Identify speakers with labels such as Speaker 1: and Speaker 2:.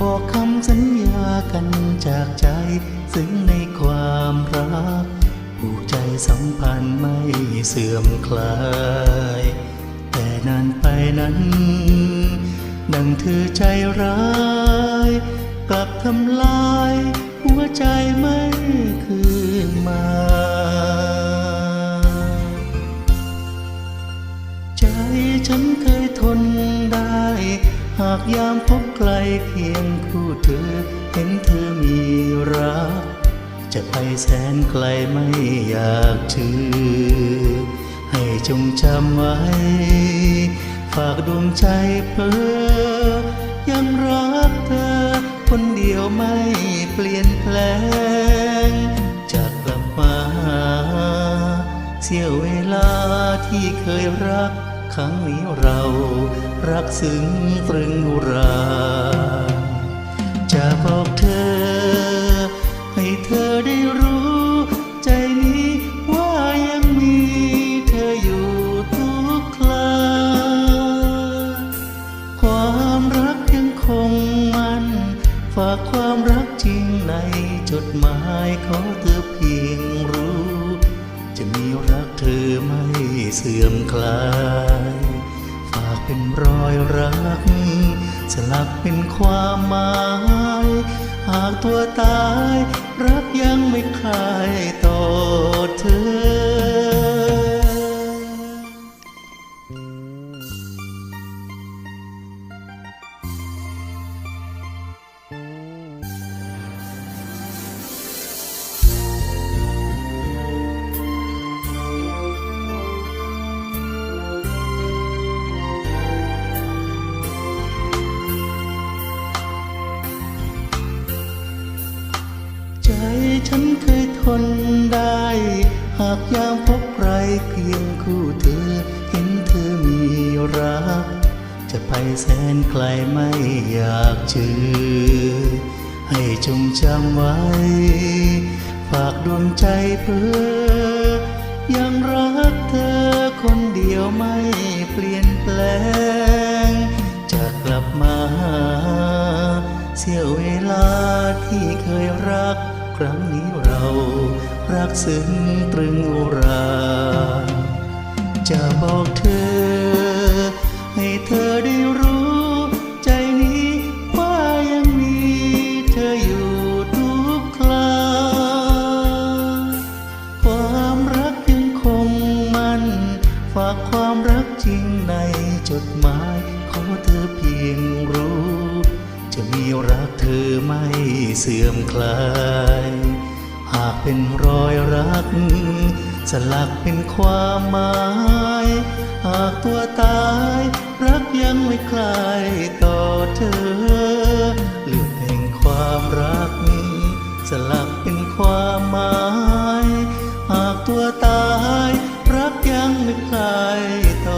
Speaker 1: บอกคำสัญญากันจากใจ ซึ่งในความรักผูกใจสัมพันธ์ไม่เสื่อมคลาย แต่นานไปนั้น ดังเธอใจร้าย กลับทำลาย หัวใจไม่คืนมาใจฉันเคย หากยามพบใครเคียงคู่เธอ เห็นเธอมีรัก จะไปแสนไกลไม่อยากชื่อ ให้จงจำไว้ ฝากดวงใจเพ้อยังรักเธอ คนเดียวไม่เปลี่ยนแปลง จะกลับมาหาเสียเวลาที่เคยรัก ครั้งนี้เรารักซึ้งตรึงอุรา จะบอกเธอ ให้เธอได้รู้ ใจนี้ว่ายังมีเธออยู่ทุกคราความรักยังคงมันฝากความรักจริงในจดหมายขอเธอเพียงรู้ จะมีรักเธอไม่ เสื่อมคลาย ฝากเป็นรอยรัก สลักเป็นความหมาย หากตัวตาย รักยังไม่คลายากยามพบใครเคียงคู่เธอ เห็นเธอมีรัก จะไปแสนไกลไม่อยากเจอให้จงจำไว้ ฝากดวงใจเพื่อ ยังรักเธอคนเดียวไม่เปลี่ยนแปลง จะกลับมาเสียเวลาที่เคยรัก ครั้งนี้เรารักซึ้งตรึงอุรา จะบอกเธอ ให้เธอได้รู้ ใจนี้ว่ายังมีเธออยู่ทุกคราความรักยังคงมันฝากความรักจริงในจดหมายขอเธอเพียงรู้ จะมีรักเธอไม่เสื่อมคลาย หากเป็นรอยรักจะหลักเป็นความหมาย หากตัวตาย รักยังไม่คลายต่อเธอเลือดแห่งความรักจะหลักเป็นความหมาย หากตัวตาย รักยังไม่คลายต่อ